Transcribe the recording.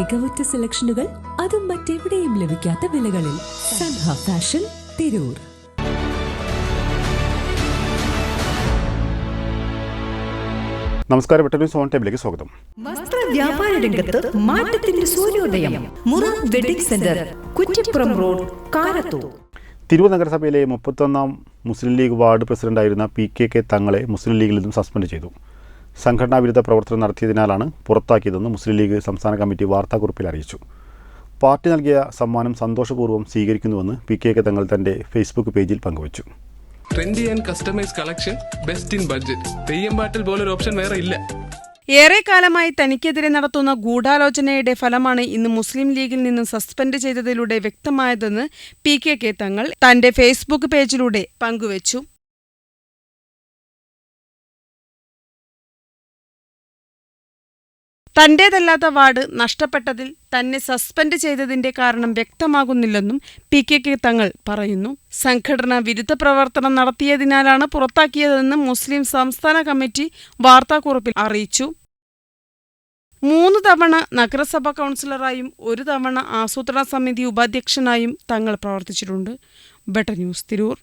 മികവുറ്റ സെലക്ഷനുകൾ അതും മറ്റെവിടെയും ലഭിക്കാത്ത വിലകളിൽ സൻഹ ഫാഷൻ തിരൂർ. നമസ്കാരം വെട്ടൂർ ഓൺ ടേബിളിലേക്ക് സ്വാഗതം. വസ്ത്ര വ്യാപാര രംഗത്ത് മാറ്റത്തിന്റെ സൂര്യോദയം. മുറ wedding centre Kuttippuram road Karathur. Thiruvananthapuram നഗരസഭയിലെ മുപ്പത്തൊന്നാം മുസ്ലിം ലീഗ് വാർഡ് പ്രസിഡന്റായിരുന്ന പി കെ കെ തങ്ങളെ മുസ്ലിം ലീഗിൽ നിന്നും സസ്പെൻഡ് ചെയ്തു. സംഘടനാ വിരുദ്ധ പ്രവർത്തനം നടത്തിയതിനാലാണ് പുറത്താക്കിയതെന്ന് മുസ്ലിം ലീഗ് സംസ്ഥാന കമ്മിറ്റി വാർത്താക്കുറിപ്പിൽ അറിയിച്ചു. പാർട്ടി നൽകിയ സമ്മാനം സന്തോഷപൂർവം സ്വീകരിക്കുന്നുവെന്ന് പി കെ കെ തങ്ങൾ തന്റെ ഫേസ്ബുക്ക് പേജിൽ പങ്കുവച്ചു. Trendy and customise collection best in budget Theyyam പാട്ടിൽ പോലൊരു ഓപ്ഷൻ വേറെ ഇല്ല. ഏറെക്കാലമായി തനിക്കെതിരെ നടത്തുന്ന ഗൂഢാലോചനയുടെ ഫലമാണ് ഇന്ന് മുസ്ലിം ലീഗിൽ നിന്നും സസ്പെൻഡ് ചെയ്തതിലൂടെ വ്യക്തമായതെന്ന് പി കെ കെ തങ്ങൾ തന്റെ ഫേസ്ബുക്ക് പേജിലൂടെ പങ്കുവച്ചു. തന്റേതല്ലാത്ത വാർഡ് നഷ്ടപ്പെട്ടതിൽ തന്നെ സസ്പെൻഡ് ചെയ്തതിന്റെ കാരണം വ്യക്തമാകുന്നില്ലെന്നും പി കെ കെ തങ്ങൾ പറയുന്നു. സംഘടന വിരുദ്ധ പ്രവർത്തനം നടത്തിയതിനാലാണ് പുറത്താക്കിയതെന്ന് മുസ്ലിം സംസ്ഥാന കമ്മിറ്റി വാർത്താക്കുറിപ്പിൽ അറിയിച്ചു. മൂന്ന് തവണ നഗരസഭാ കൗൺസിലറായും ഒരു തവണ ആസൂത്രണ സമിതി ഉപാധ്യക്ഷനായും തങ്ങൾ പ്രവർത്തിച്ചിട്ടുണ്ട്. Better news Tirur.